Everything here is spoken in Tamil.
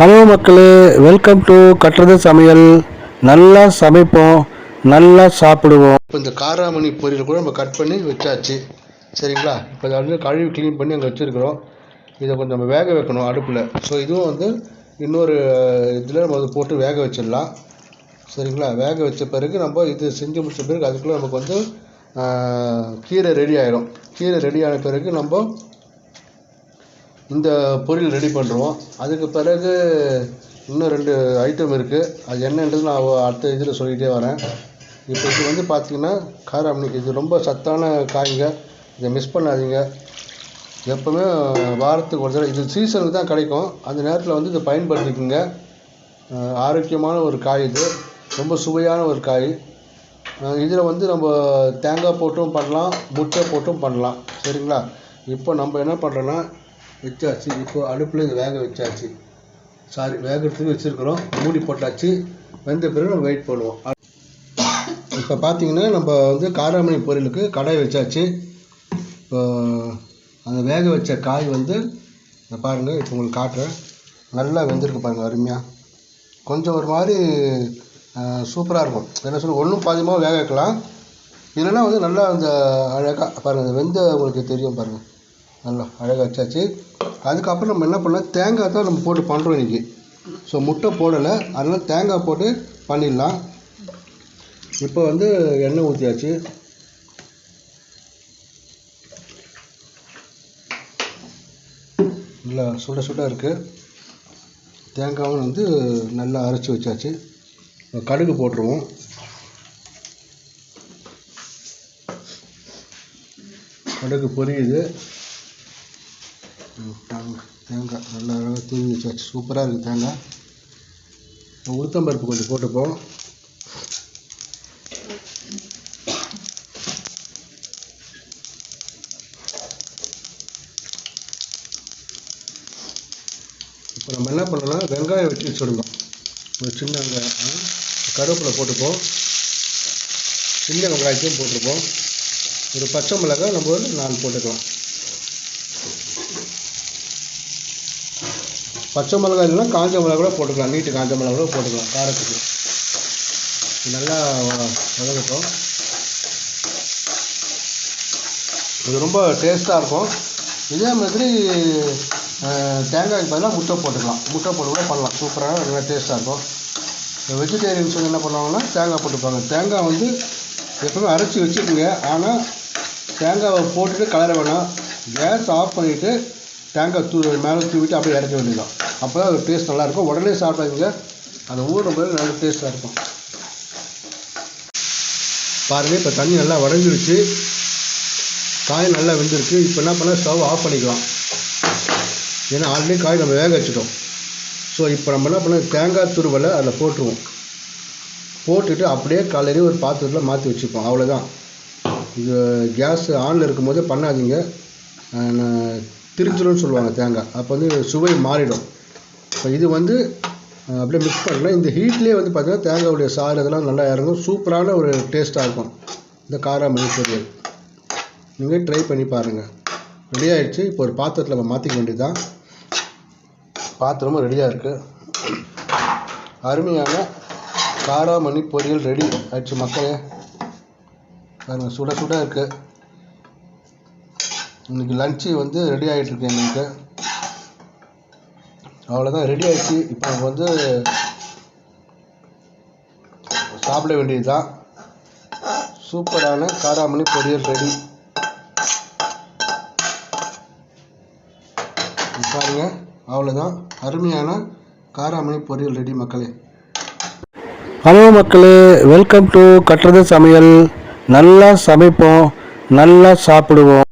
ஹலோ மக்களே வெல்கம் டு கட்டுறது சமையல். நல்லா சமைப்போம் நல்லா சாப்பிடுவோம். இப்போ இந்த காராமணி பொரியல் கூட நம்ம கட் பண்ணி வச்சாச்சு. சரிங்களா? இப்போ அதை வந்து கழுவி க்ளீன் பண்ணி அங்கே வச்சுருக்குறோம். இதை கொஞ்சம் நம்ம வேக வைக்கணும் அடுப்பில். ஸோ இதுவும் வந்து இன்னொரு இதில் நம்ம அதை போட்டு வேக வச்சிடலாம். சரிங்களா? வேக வச்ச பிறகு நம்ம இது செஞ்சு முடிச்ச பிறகு அதுக்குள்ளே நமக்கு வந்து கீரை ரெடி ஆகிடும் கீரை ரெடி ஆன பிறகு நம்ம இந்த பொரியல் ரெடி பண்ணுறோம் அதுக்கு பிறகு இன்னும் ரெண்டு ஐட்டம் இருக்குது அது என்னன்றது நான் அடுத்த இதில் சொல்லிகிட்டே வரேன். இப்போ இது வந்து பார்த்தீங்கன்னா காராமணி இது ரொம்ப சத்தான காய்ங்க. இதை மிஸ் பண்ணாதீங்க. எப்போவுமே வாரத்துக்கு ஒரு தடவை இது சீசனுக்கு தான் கிடைக்கும். அந்த நேரத்தில் வந்து இதை பயன்படுத்திக்கோங்க. ஆரோக்கியமான ஒரு காய் இது. ரொம்ப சுவையான ஒரு காய். இதில் வந்து நம்ம தேங்காய் போட்டும் பண்ணலாம் முட்டை போட்டும் பண்ணலாம். சரிங்களா? இப்போ நம்ம என்ன பண்ணுறோன்னா வச்சாச்சு. இப்போ அடுப்பில் இது வேக வச்சாச்சு. சாரி வேகிறதுக்கு வச்சுருக்குறோம். மூடி போட்டாச்சு. வெந்த பிறகு நம்ம வெயிட் பண்ணுவோம். இப்போ பார்த்தீங்கன்னா நம்ம வந்து காராமணி பொரியலுக்கு கடாய் வச்சாச்சு. இப்போ அந்த வேக வச்ச காய் வந்து பாருங்கள் இப்போ உங்களுக்கு காட்டுறேன். நல்லா வெந்திருக்கு பாருங்கள் அருமையாக கொஞ்சம் ஒரு மாதிரி சூப்பராக இருக்கும். என்ன சொல்ல ஒன்றும் பாதியமாக வேக வைக்கலாம் இல்லைன்னா வந்து நல்லா அந்த அழகாக பாருங்கள் வெந்த உங்களுக்கு தெரியும் பாருங்கள் நல்லா அழகாக வச்சாச்சு. அதுக்கப்புறம் நம்ம என்ன பண்ணலாம்? தேங்காய் தான் நம்ம போட்டு பண்ணுறோம் இன்றைக்கி ஸோ முட்டை போடலை. அதனால் தேங்காய் போட்டு பண்ணிடலாம். இப்போ வந்து எண்ணெய் ஊற்றியாச்சு நல்லா சுட சுட இருக்குது தேங்காயும் வந்து நல்லா அரைச்சி வச்சாச்சு. கடுகு போட்டுருவோம். கடுகு பொரியுது. தேங்காய். தேங்காய். நல்லா அழகாக தூவி வச்சாச்சு. சூப்பராக இருக்குது தேங்காய். இப்போ உளுத்தம்பருப்பு கொஞ்சம் போட்டுப்போம் இப்போ நம்ம என்ன பண்ணலாம்? வெங்காயம் வெட்டி வச்சுடணும். ஒரு சின்ன வெங்காயம். கருவேப்பிலை போட்டுப்போம் சின்ன வெங்காயத்தையும் போட்டிருப்போம் ஒரு பச்சை மிளகாய் நம்ம வந்து நாலு போட்டுக்கலாம். பச்சை மிளகாய் இல்லைன்னா காஞ்ச மிளகா கூட போட்டுக்கலாம். நீட்டு காஞ்ச மிளகா கூட போட்டுக்கலாம். காரத்துக்கு. நல்லா வதங்கட்டும். இது ரொம்ப டேஸ்ட்டாக இருக்கும். இதே மாதிரி தேங்காய்க்கு பதிலாக முட்டை போட்டுக்கலாம். முட்டை போட்டு கூட பண்ணலாம். சூப்பராக நல்லா டேஸ்ட்டாக இருக்கும். வெஜிடேரியன்ஸ் வந்து என்ன பண்ணுவாங்கன்னா தேங்காய் போட்டுப்பாங்க. தேங்காய் வந்து எப்பவுமே அரைச்சி வச்சுக்கோங்க. ஆனால் தேங்காவை போட்டுட்டு கலர வேணாம். கேஸ் ஆஃப் பண்ணிவிட்டு தேங்காய் தூ மேலே தூவிட்டு அப்படியே இறக்க வேண்டியதான் அப்போ தான் டேஸ்ட் நல்லாயிருக்கும் உடனே சாப்பிடாதீங்க. அந்த ஊறும் போது நல்ல டேஸ்ட்டாக இருக்கும். பாருங்கள் இப்போ தண்ணி நல்லா உடஞ்சிருச்சு காய் நல்லா வெந்திருக்கு. இப்போ என்ன பண்ணால் ஸ்டவ் ஆஃப் பண்ணிக்கலாம். ஏன்னா ஆல்ரெடி காய் நம்ம வேக வச்சுட்டோம். ஸோ இப்போ நம்ம என்ன பண்ண தேங்காய் துருவலை அதில் போட்டுருவோம். போட்டுட்டு அப்படியே காலையிலே ஒரு பாத்திரத்தில் மாற்றி வச்சுப்போம். அவ்வளோதான் இது கேஸ் ஆனில் இருக்கும்போது பண்ணாதீங்க. அஹ் சொல்லுவாங்க தேங்காய். அப்போ வந்து சுவை மாறிடும். இப்போ இது வந்து அப்படியே மிக்ஸ் பண்ணலாம். இந்த ஹீட்லேயே வந்து பார்த்தீங்கன்னா தேங்காயுடைய சாறு இதெல்லாம் நல்லா இறங்கும். சூப்பரான ஒரு டேஸ்ட்டாக இருக்கும். இந்த காராமணி பொரியல் நீங்கள் ட்ரை பண்ணி பாருங்கள் ரெடி ஆகிடுச்சு இப்போ ஒரு பாத்திரத்தில் நம்ம மாற்றிக்க வேண்டியதுதான். பாத்திரமும் ரெடியாக இருக்குது அருமையான காராமணி பொரியல் ரெடி ஆயிடுச்சு மக்களே. பாருங்கள் சுட சுட இருக்குது இன்னைக்கு லஞ்சு வந்து ரெடி ஆகிட்டு இருக்கு எங்களுக்கு அவ்வளோதான் ரெடி ஆயிடுச்சு. இப்போ நம்ம வந்து சாப்பிட வேண்டியதுதான். சூப்பரான காராமணி பொரியல் ரெடி பாருங்க அவ்வளோதான் அருமையான காராமணி பொரியல் ரெடி மக்களே. ஹலோ மக்களே வெல்கம் டு கட்டுறது சமையல். நல்லா சமைப்போம் நல்லா சாப்பிடுவோம்.